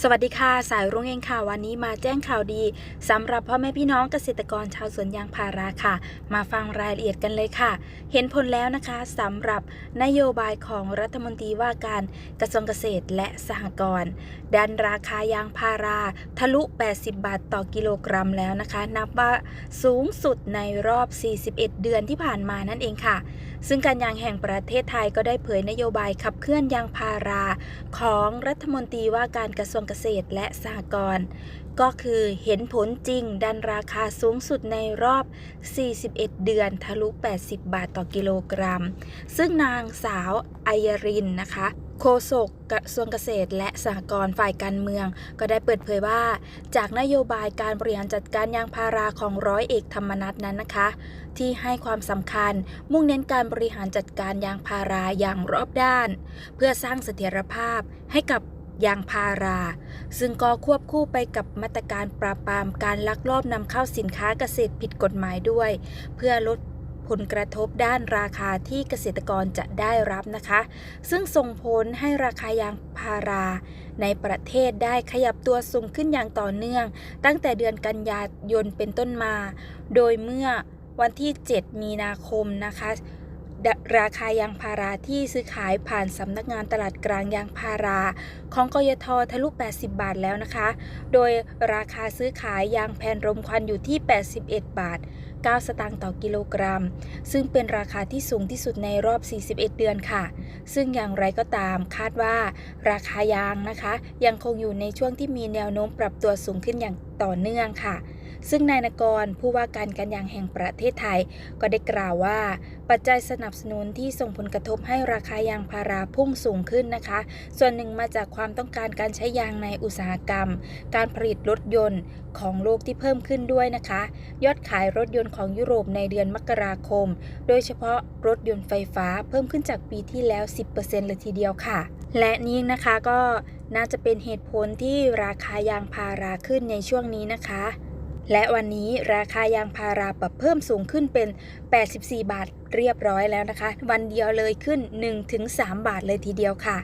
สวัสดีค่ะ สายรุ้งเองค่ะ วันนี้มาแจ้งข่าวดีสำหรับพ่อแม่พี่น้องเกษตรกรชาวสวนยางพาราค่ะ มาฟังรายละเอียดกันเลยค่ะ เห็นผลแล้วนะคะสำหรับนโยบายของรัฐมนตรีว่าการกระทรวงเกษตรและสหกรณ์ดันราคายางพารา ทะลุ 80 บาทต่อกิโลกรัมแล้วนะคะ นับว่าสูงสุดในรอบ 41 เดือนที่ผ่านมานั่นเองค่ะ ซึ่งการยางแห่งประเทศไทยก็ได้เผยนโยบายขับเคลื่อนยางพารา ของรัฐมนตรีว่าการกระทรวงเกษตรและสหกรณ์ก็คือเห็นผลจริงดันราคาสูงสุดในรอบ 41 เดือนทะลุ 80 บาทต่อกิโลกรัม ซึ่งนางสาวไอยรินนะคะโฆษกกระทรวงเกษตร และสหกรณ์ฝ่ายการเมือง ก็ได้เปิดเผยว่า จากนโยบายการบริหารจัดการยางพาราของร้อยเอกธรรมนัฐนั้นนะคะ ที่ให้ความสำคัญมุ่งเน้นการบริหารจัดการยางพาราอย่างรอบด้าน เพื่อสร้างเสถียรภาพให้กับ ยางพารา ซึ่งก็ควบคู่ไปกับมาตรการปราบปรามการลักลอบนำเข้าสินค้าเกษตรผิดกฎหมายด้วย เพื่อลดผลกระทบด้านราคาที่เกษตรกรจะได้รับนะคะ ซึ่งส่งผลให้ราคายางพารา ในประเทศได้ขยับตัวสูงขึ้นอย่างต่อเนื่อง ตั้งแต่เดือนกันยายนเป็นต้นมา โดยเมื่อวันที่ 7 มีนาคมนะคะ ราคายางพาราที่ซื้อขายผ่านสำนักงานตลาดกลางยางพารา ของกยททะลุ 80 บาทแล้วนะคะ โดยราคาซื้อขายยางแผ่นรมควันอยู่ที่ 81 บาท 9 สตางค์ต่อกิโลกรัม ซึ่งเป็นราคาที่สูงที่สุดในรอบ 41 เดือนค่ะ ซึ่งอย่างไรก็ตามคาดว่า ราคายางนะคะ ยังคงอยู่ในช่วงที่มีแนวโน้มปรับตัวสูงขึ้นอย่างต่อเนื่องค่ะ ซึ่งนายนกรผู้ว่าการการยางแห่งประเทศไทย ก็ได้กล่าวว่า ปัจจัยสนับสนุนที่ส่งผลกระทบให้ราคายางพาราพุ่งสูงขึ้นนะคะ ส่วนหนึ่งมาจากความต้องการการใช้ยางในอุตสาหกรรม การผลิตรถยนต์ของโลกที่เพิ่มขึ้นด้วยนะคะ ยอดขายรถยนต์ของยุโรปในเดือนมกราคม โดยเฉพาะรถยนต์ไฟฟ้าเพิ่มขึ้นจากปีที่แล้ว 10%เลยทีเดียวค่ะ และนี่นะคะก็น่าจะเป็นเหตุผลที่ราคายางพาราขึ้นในช่วงนี้นะคะ และวันนี้ราคายางพาราปรับเพิ่มสูงขึ้นเป็น 84 บาทเรียบร้อยแล้วนะคะ วันเดียวเลยขึ้น 1-3 บาทเลยทีเดียวค่ะ